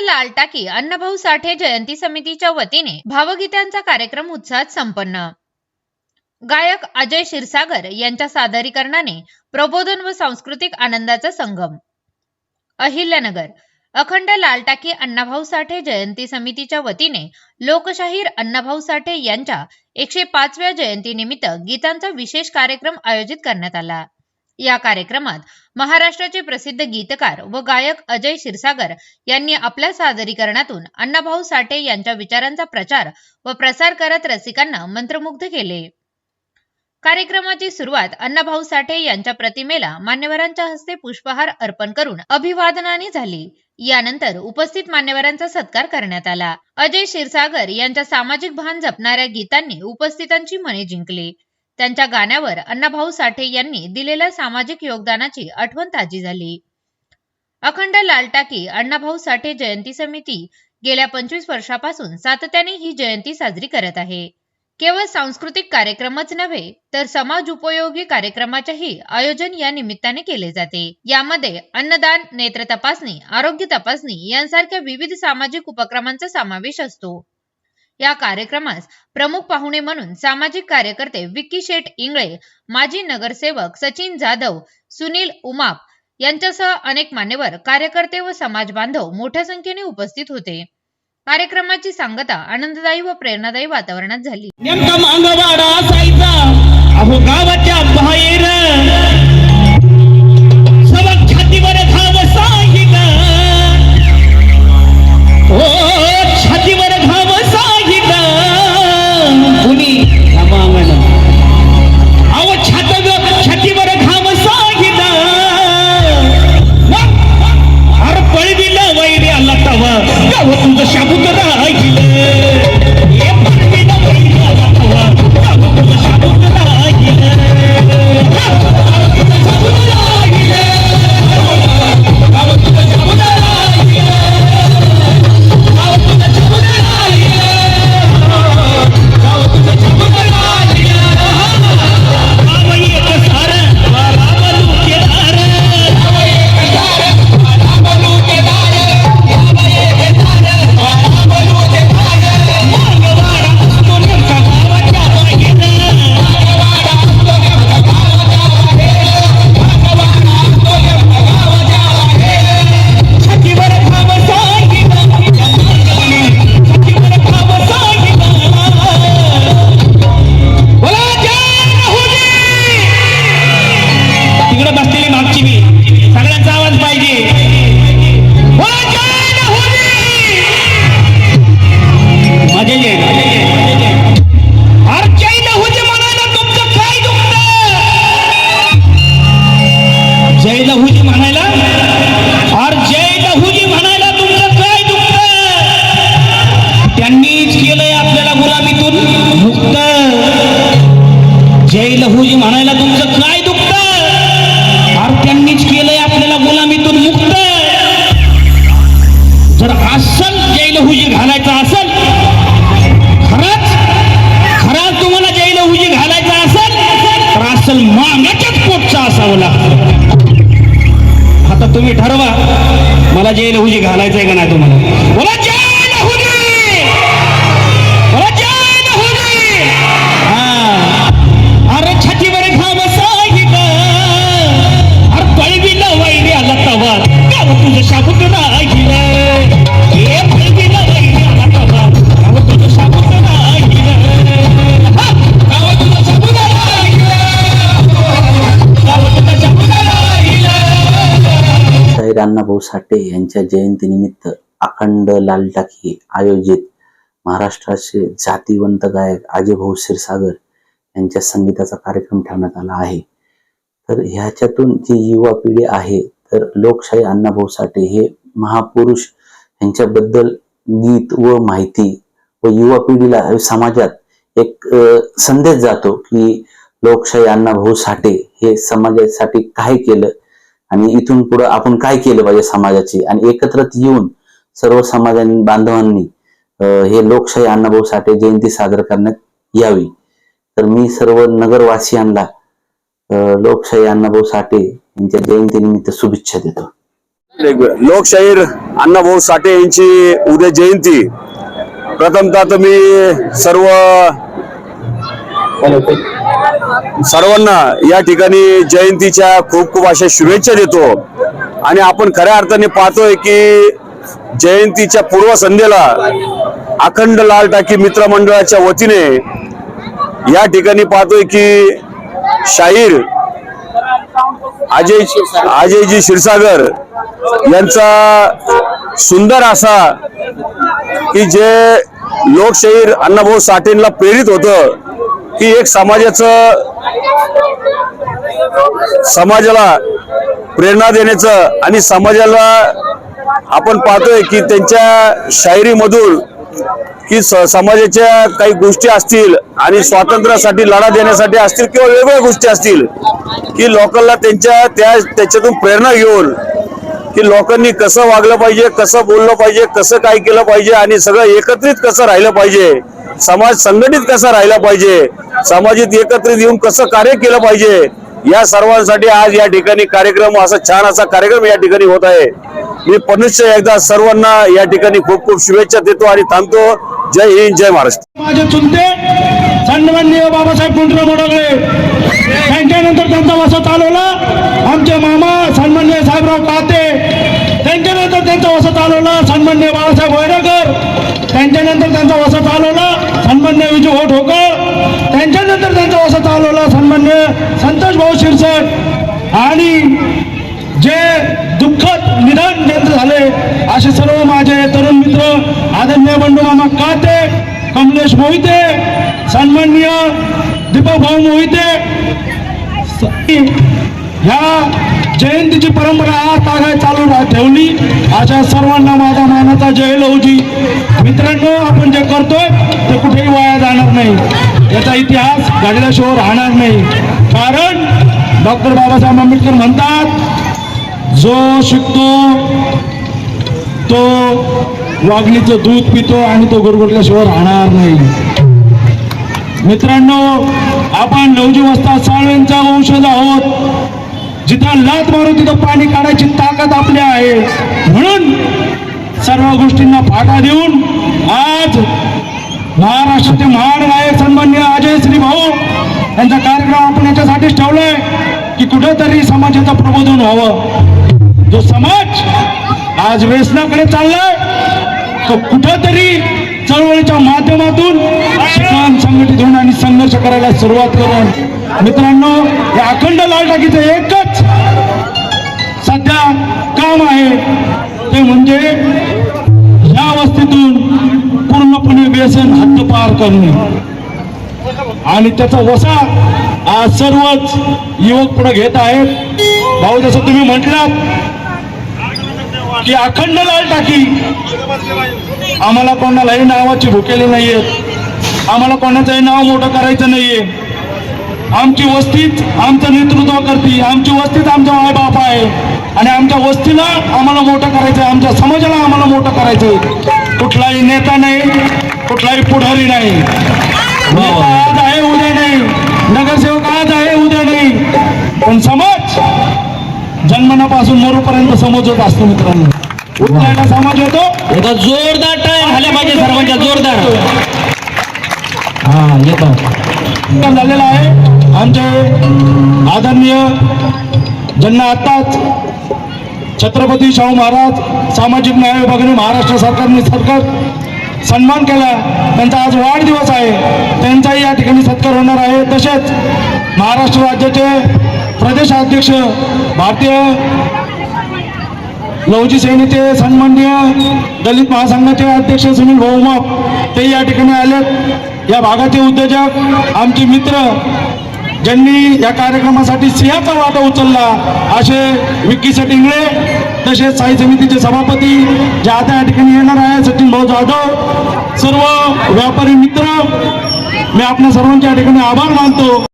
लाल टाकी अण्णाभाऊ साठे जयंती समितीच्या वतीने भावगीतांचा कार्यक्रम उत्साहात संपन्न. गायक अजय क्षीरसागर यांच्या सादरीकरणाने प्रबोधन व सांस्कृतिक आनंदाचा संगम. अहिल्यानगर अखंड लाल टाकी अण्णाभाऊ साठे जयंती समितीच्या वतीने लोकशाहीर अण्णाभाऊ साठे यांच्या एकशे पाचव्या जयंतीनिमित्त गीतांचा विशेष कार्यक्रम आयोजित करण्यात आला. या कार्यक्रमात महाराष्ट्राचे प्रसिद्ध गीतकार व गायक अजय क्षीरसागर यांनी आपल्या सादरीकरणातून अण्णाभाऊ साठे यांच्या विचारांचा प्रचार व प्रसार करत रसिकांना मंत्रमुग्ध केले. कार्यक्रमाची सुरुवात अण्णाभाऊ साठे यांच्या प्रतिमेला मान्यवरांच्या हस्ते पुष्पहार अर्पण करून अभिवादनाने झाली. यानंतर उपस्थित मान्यवरांचा सत्कार करण्यात आला. अजय क्षीरसागर यांच्या सामाजिक भान जपणाऱ्या गीतांनी उपस्थितांची मने जिंकली. त्यांच्या गाण्यावर अण्णाभाऊ साठे यांनी दिलेल्या सामाजिक योगदानाची आठवण ताजी झाली. अखंड लालटाकी अण्णाभाऊ साठे जयंती समिती गेल्या पंचवीस वर्षापासून सातत्याने ही जयंती साजरी करत आहे. केवळ सांस्कृतिक कार्यक्रमच नव्हे तर समाज उपयोगी कार्यक्रमाचेही आयोजन या निमित्ताने केले जाते. यामध्ये अन्नदान नेत्र तपासणी आरोग्य तपासणी यांसारख्या विविध सामाजिक उपक्रमांचा समावेश असतो. या कार्यक्रमास प्रमुख पाहुणे म्हणून सामाजिक कार्यकर्ते विक्की शेठ इंगळे माजी नगरसेवक सचिन जाधव सुनील उमाप यांच्यासह अनेक मान्यवर कार्यकर्ते व समाज बांधव मोठ्या संख्येने उपस्थित होते. कार्यक्रमाची सांगता आनंददायी व प्रेरणादायी वातावरणात झाली. नेमका मांगवाडा असायचा. अहो गावाच्या बाहेर मला जय लहुजी घालायचंय का नाही तुम्हाला शाहीर अण्णाभाऊ साठे यांच्या जयंतीनिमित्त अखंड लाल टाकी आयोजित महाराष्ट्राचे जातीवंत गायक आजीभाऊ क्षीरसागर यांच्या संगीताचा कार्यक्रम ठेवण्यात आला आहे. तर ह्याच्यातून जी युवा पिढी आहे तर लोकशाही अण्णाभाऊ साठे हे महापुरुष यांच्याबद्दल गीत व माहिती व युवा पिढीला समाजात एक संदेश जातो की लोकशाही अण्णाभाऊ साठे हे समाजासाठी काय केलं आणि इथून पुढे आपण काय केलं पाहिजे समाजाची? आणि एकत्रित येऊन सर्व समाज बांधवांनी हे लोकशाही अण्णाभाऊ साठे जयंती साजरा करण्यात यावी. तर मी सर्व नगरवासियांना लोकशाही अण्णाभाऊ साठे यांच्या जयंतीनिमित्त शुभेच्छा देतो. लोकशाहीर अण्णाभाऊ साठे यांची उद्या जयंती. प्रथमतः तर मी सर्व सर्वांना या ठिकाणी जयंतीच्या खूप खूप अशा शुभेच्छा देतो. आणि आपण खऱ्या अर्थाने पाहतोय की जयंतीच्या पूर्वसंध्येला अखंड लाल टाकी मित्रमंडळाच्या वतीने या ठिकाणी पाहतोय की शाहीर अजय अजयजी क्षीरसागर यांचा सुंदर असा की जे लोकशाहीर अण्णाभाऊ साठेंना प्रेरित होतं. की एक समाजाचं समाजाला प्रेरणा देण्याचं आणि समाजाला आपण पाहतोय की त्यांच्या शायरीमधून की स- समाजाच्या काही गोष्टी असतील आणि स्वातंत्र्यासाठी लढा देण्यासाठी असतील किंवा वेगवेगळ्या गोष्टी असतील की लोकांना त्यांच्या त्या त्याच्यातून प्रेरणा घेऊन की लोकांनी कसं वागलं पाहिजे कसं बोललं पाहिजे कसं काय केलं पाहिजे आणि सगळं एकत्रित कसं राहिलं पाहिजे? समाज संघटित कसा राहिला पाहिजे? समाजात एकत्रित येऊन कसं कार्य केलं पाहिजे? या सर्वांसाठी आज या ठिकाणी कार्यक्रम असा छान असा कार्यक्रम या ठिकाणी होत आहे. मी पुनश्च एकदा सर्वांना या ठिकाणी खूप खूप शुभेच्छा देतो आणि थांबतो. जय हिंद जय महाराष्ट्र. माझे चुलते सन्माननीय बाबासाहेब कुंट्र मोडगळे त्यांच्यानंतर त्यांचा वसा चालवला आमचे मामा सन्माननीय साहेबराव काते चालवला सन्मान्य बाळासाहेब वैरागर त्यांच्यानंतर त्यांचा वसा चालवला सन्मान्य विजय हो ठोकर त्यांच्यानंतर त्यांचा वसा चालवला सन्मान्य संतोष भाऊ शिरसट. आणि जे दुःखद निधन ज्यांचं झाले असे सर्व माझे तरुण मित्र आदरणीय बंडू मामा काते कमलेश मोहिते सन्मान्य दीपक भाऊ मोहिते ह्या जयंतीची परंपरा आज तागाय चालू ठेवली. अशा सर्वांना माझा मानाचा जय लवजी मित्रांनो आपण जे करतोय ते कुठेही वाया जाणार नाही. याचा इतिहास घडल्याशिवाय राहणार नाही. कारण डॉक्टर बाबासाहेब आंबेडकर म्हणतात जो शिकतो तो वाघणीचं दूध पितो आणि तो गुरगुटल्याशिवाय राहणार नाही. मित्रांनो आपण नवजी वाजता साळवेंचा वंशज आहोत. जिथं लात मारून तिथं पाणी काढायची ताकद आपली आहे. म्हणून सर्व गोष्टींना फाटा देऊन आज महाराष्ट्राचे महान गायक सन्मान्य अजय श्री भाऊ यांचा कार्यक्रम आपण याच्यासाठीच ठेवलाय की कुठेतरी समाजाचं प्रबोधन व्हावं. जो समाज आज व्यसनाकडे चाललाय तो कुठंतरी चळवळीच्या माध्यमातून शिक्षण संघटित होऊन आणि संघर्ष करायला सुरुवात करून मित्रांनो या अखंड लाल टाकीचं एक आहे ते म्हणजे या वस्तीतून पूर्णपणे व्यसन हद्दपार करणे. आणि त्याचा वसा आज सर्वच युवक पुढे घेत आहेत. भाऊ जसं तुम्ही म्हटलात की अखंड लाल टाकी. आम्हाला कोणालाही नावाची भुकेली नाहीये. आम्हाला कोणाचंही नाव मोठं करायचं नाहीये. आमची वस्तीच आमचं नेतृत्व करते. आमची वस्तीच आमचा मायबाप आहे. आणि आमच्या वस्तीला आम्हाला मोठं करायचं आहे आमच्या समाजाला आम्हाला मोठं करायचं आहे कुठलाही नेता नाही कुठलाही पुढारी नाही. नेता आज आहे उद्या नाही. नगरसेवक आज आहे उद्या नाही. पण समाज जन्मनापासून मरूपर्यंत समजत असतो मित्रांनो. समाज येतो एकदा जोरदार टाळ्या झाल्या पाहिजे सर्वांच्या जोरदार. हा येतो झालेला आहे. आमचे आदरणीय ज्यांना आत्ताच छत्रपती शाहू महाराज सामाजिक न्याय विभागाने महाराष्ट्र सरकारने सरकार सन्मान केला. त्यांचा आज वाढदिवस आहे. त्यांचाही या ठिकाणी सत्कार होणार आहे. तसेच महाराष्ट्र राज्याचे प्रदेशाध्यक्ष भारतीय लवजी सेनेचे सन्माननीय दलित महासंघाचे अध्यक्ष सुनील भाऊ ते या ठिकाणी आले या भागाचे उद्योजक आमचे मित्र ज्यांनी या कार्यक्रमासाठी सिंहाचा वाटा उचलला असे विक्की सटिंगळे तसेच साई समितीचे सभापती जे आता या ठिकाणी येणार आहे सचिन भाऊ जाधव सर्व व्यापारी मित्र मी आपल्या सर्वांच्या ठिकाणी आभार मानतो.